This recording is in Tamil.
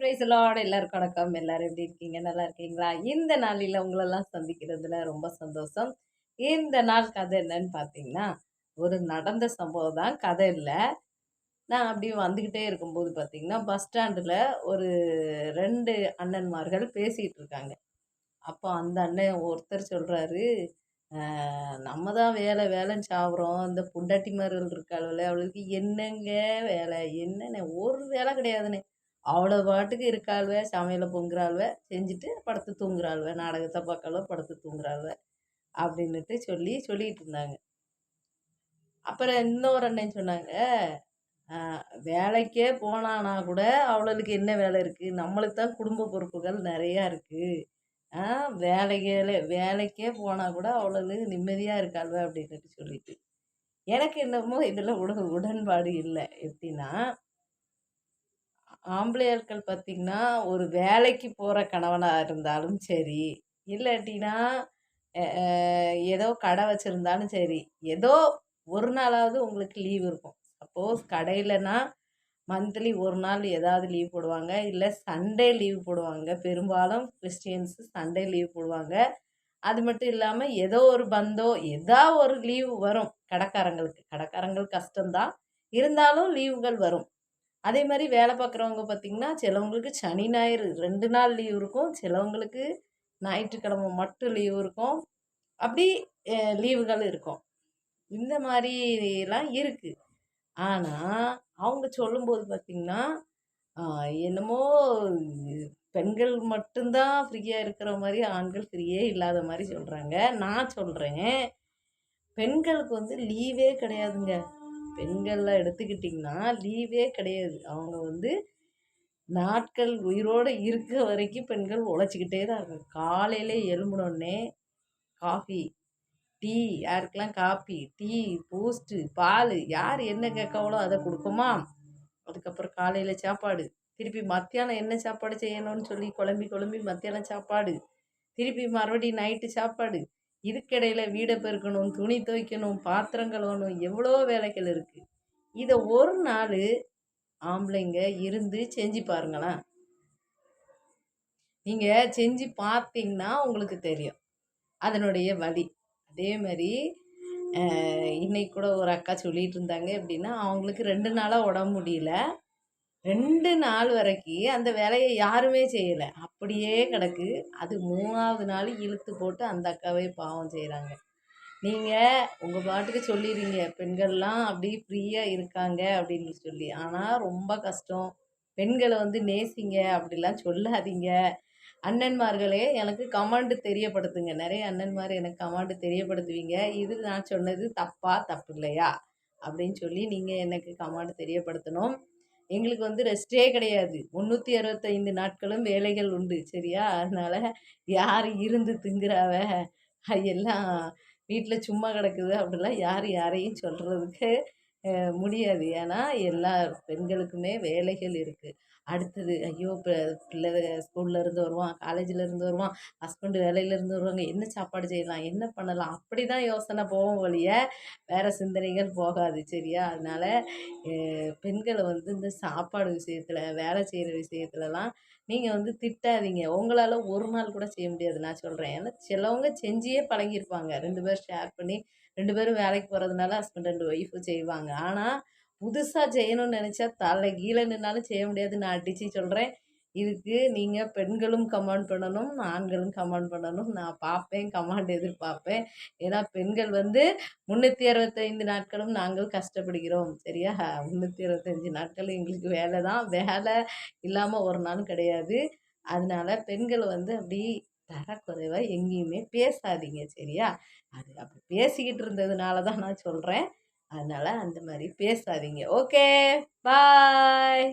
பிரைஸ்லாட எல்லோரும் வணக்கம். எல்லோரும் எப்படி இருக்கீங்க? நல்லா இருக்கீங்களா? இந்த நாளில் உங்களெல்லாம் சந்திக்கிறதுல ரொம்ப சந்தோஷம். இந்த நாள் கதை என்னன்னு பார்த்தீங்கன்னா ஒரு நடந்த சம்பவம் தான். கதை இல்லை. நான் அப்படியே வந்துக்கிட்டே இருக்கும்போது பார்த்தீங்கன்னா பஸ் ஸ்டாண்டில் ஒரு ரெண்டு அண்ணன்மார்கள் பேசிகிட்டு இருக்காங்க. அப்போ அந்த அண்ணன் ஒருத்தர் சொல்கிறாரு நம்ம தான் வேலை வேலைன்னு சாப்பிட்றோம் இந்த புண்டாட்டிமார்கள் இருக்காள் அவளுக்கு என்னங்க வேலை? என்னென்ன? ஒரு வேலை கிடையாதுண்ணே அவ்வளோ பாட்டுக்கு இருக்காள்வ சமையலை பொங்குறாள்வ செஞ்சுட்டு படுத்து தூங்குறாள்வ நாடகத்தை பார்க்கல படுத்து தூங்குறாள்வ அப்படின்னுட்டு சொல்லி சொல்லிகிட்டு இருந்தாங்க. அப்புறம் இன்னொரு அண்ணன் சொன்னாங்க வேலைக்கே போனானா கூட அவளுக்கு என்ன வேலை இருக்குது நம்மளுக்கு தான் குடும்ப பொறுப்புகள் நிறையா இருக்குது வேலைக்கே வேலைக்கே போனால் கூட அவளுக்கு நிம்மதியாக இருக்காள்வ அப்படின்ட்டு சொல்லிட்டு. எனக்கு என்னமோ இதில் உட உடன்பாடு இல்லை. எப்படின்னா ஆம்பளையாட்கள் பார்த்திங்கன்னா ஒரு வேலைக்கு போகிற கணவனாக இருந்தாலும் சரி இல்லாட்டினா ஏதோ கடை வச்சுருந்தாலும் சரி ஏதோ ஒரு நாளாவது உங்களுக்கு லீவ் இருக்கும். சப்போஸ் கடையிலனா மந்த்லி ஒரு நாள் ஏதாவது லீவ் போடுவாங்க. இல்லை சண்டே லீவ் போடுவாங்க. பெரும்பாலும் கிறிஸ்டியன்ஸு சண்டே லீவ் போடுவாங்க. அது மட்டும் இல்லாமல் ஏதோ ஒரு பந்தோ ஏதோ ஒரு லீவ் வரும். கடைக்காரங்களுக்கு. கடைக்காரங்கள் கஷ்டம்தான். இருந்தாலும் லீவுகள் வரும். அதே மாதிரி வேலை பார்க்குறவங்க பார்த்திங்கன்னா சிலவங்களுக்கு சனி ஞாயிறு ரெண்டு நாள் லீவ் இருக்கும். சிலவங்களுக்கு ஞாயிற்றுக்கிழமை மட்டும் லீவ் இருக்கும். அப்படி லீவுகள் இருக்கும். இந்த மாதிரிலாம் இருக்குது ஆனால் அவங்க சொல்லும்போது பார்த்திங்கன்னா என்னமோ பெண்கள் மட்டும்தான் ஃப்ரீயாக இருக்கிற மாதிரி ஆண்கள் ஃப்ரீயே இல்லாத மாதிரி சொல்கிறாங்க நான் சொல்கிறேன் பெண்களுக்கு வந்து லீவே கிடையாதுங்க. பெண்கள்லாம் எடுத்துக்கிட்டிங்கன்னா லீவே கிடையாது. அவங்க வந்து நாட்கள் உயிரோடு இருக்க வரைக்கும் பெண்கள் உழைச்சிக்கிட்டே தான் இருக்காங்க. காலையில் எழும்பினோடனே காஃபி டீ யாருக்கெல்லாம் காஃபி டீ பூஸ்ட்டு பால் யார் என்ன கேட்கவளோ அதை கொடுக்குமா? அதுக்கப்புறம் காலையில் சாப்பாடு. திருப்பி மத்தியானம் என்ன சாப்பாடு செய்யணும்னு சொல்லி குழம்பி குழம்பி மத்தியானம் சாப்பாடு. திருப்பி மறுபடியும் நைட்டு சாப்பாடு. இதுக்கிடையில் வீடை பெருக்கணும் துணி துவைக்கணும் பாத்திரம் கழுவணும் எவ்வளோ வேலைகள் இருக்குது இதை ஒரு நாள் ஆம்பளைங்க இருந்து செஞ்சு பாருங்களேன். நீங்கள் செஞ்சு பார்த்தீங்கன்னா உங்களுக்கு தெரியும். அதனுடைய வழி அதே மாதிரி இன்னைக்கு கூட ஒரு அக்கா சொல்லிகிட்டு இருந்தாங்க எப்படின்னா அவங்களுக்கு ரெண்டு நாளாக உடம்பு முடியல. ரெண்டு நாள் வரைக்கும் அந்த வேலையை யாருமே செய்யலை. அப்படியே கிடக்கு. அது மூணாவது நாள் இழுத்து போட்டு அந்த அக்காவே பாவம் செய்கிறாங்க நீங்கள் உங்கள் பாட்டுக்கு சொல்லிடுங்க பெண்கள்லாம் அப்படி ஃப்ரீயாக இருக்காங்க அப்படின்னு சொல்லி. ஆனால் ரொம்ப கஷ்டம். பெண்களை வந்து நேசிங்க அப்படிலாம் சொல்லாதீங்க. அண்ணன்மார்களே எனக்கு கமாண்டு தெரியப்படுத்துங்க. நிறைய அண்ணன்மார் எனக்கு கமாண்டு தெரியப்படுத்துவீங்க. இது நான் சொன்னது தப்பா தப்பு இல்லையா? அப்படின்னு சொல்லி நீங்கள் எனக்கு கமாண்டு தெரியப்படுத்தணும். எங்களுக்கு வந்து ரெஸ்ட்டே கிடையாது. முந்நூற்றி அறுபத்தைந்து நாட்களும் வேலைகள் உண்டு சரியா? அதனால் யார் இருந்து திங்குறாவ? எல்லாம் வீட்டில் சும்மா கிடக்குது அப்படிலாம் யார் யாரையும் சொல்கிறதுக்கு முடியாது. ஏன்னா எல்லா பெண்களுக்குமே வேலைகள் இருக்குது அடுத்தது ஐயோ பிள்ளை ஸ்கூல்ல இருந்து வருவான் காலேஜில் இருந்து வருவான் ஹஸ்பண்டு வேலையிலேருந்து வருவாங்க என்ன சாப்பாடு செய்யலாம் என்ன பண்ணலாம் அப்படி தான் யோசனை போகும் வழிய வேறு சிந்தனைகள் போகாது சரியா? அதனால் பெண்களை வந்து இந்த சாப்பாடு விஷயத்தில் வேலை செய்கிற விஷயத்துலலாம் நீங்கள் வந்து திட்டாதீங்க. உங்களால் ஒரு நாள் கூட செய்ய முடியாது நான் சொல்கிறேன் ஏன்னா சிலவங்க செஞ்சியே பழகியிருப்பாங்க. ரெண்டு பேரும் ஷேர் பண்ணி ரெண்டு பேரும் வேலைக்கு போகிறதுனால ஹஸ்பண்ட் அண்ட் ஒய்ஃபு செய்வாங்க. ஆனால் புதுசாக செய்யணும்னு நினச்சா தலை கீழே நின்னாலும் செய்ய முடியாது. நான் அடித்து சொல்கிறேன் இதுக்கு நீங்கள் பெண்களும் கமெண்ட் பண்ணணும் ஆண்களும் கமெண்ட் பண்ணணும். நான் பார்ப்பேன் கமாண்ட் எதிர்பார்ப்பேன். ஏன்னா பெண்கள் வந்து முந்நூற்றி அறுபத்தைந்து நாட்களும் நாங்கள் கஷ்டப்படுகிறோம். சரியா? முந்நூற்றி அறுபத்தஞ்சு நாட்கள் எங்களுக்கு வேலை தான். வேலை இல்லாமல் ஒரு நாள் கிடையாது. அதனால பெண்கள் வந்து அப்படி தரக்குறைவாக எங்கேயுமே பேசாதீங்க. சரியா? அது அப்படி பேசிக்கிட்டு இருந்ததுனால தான் நான் சொல்கிறேன் அதனால் அந்த மாதிரி பேசாதீங்க. Okay bye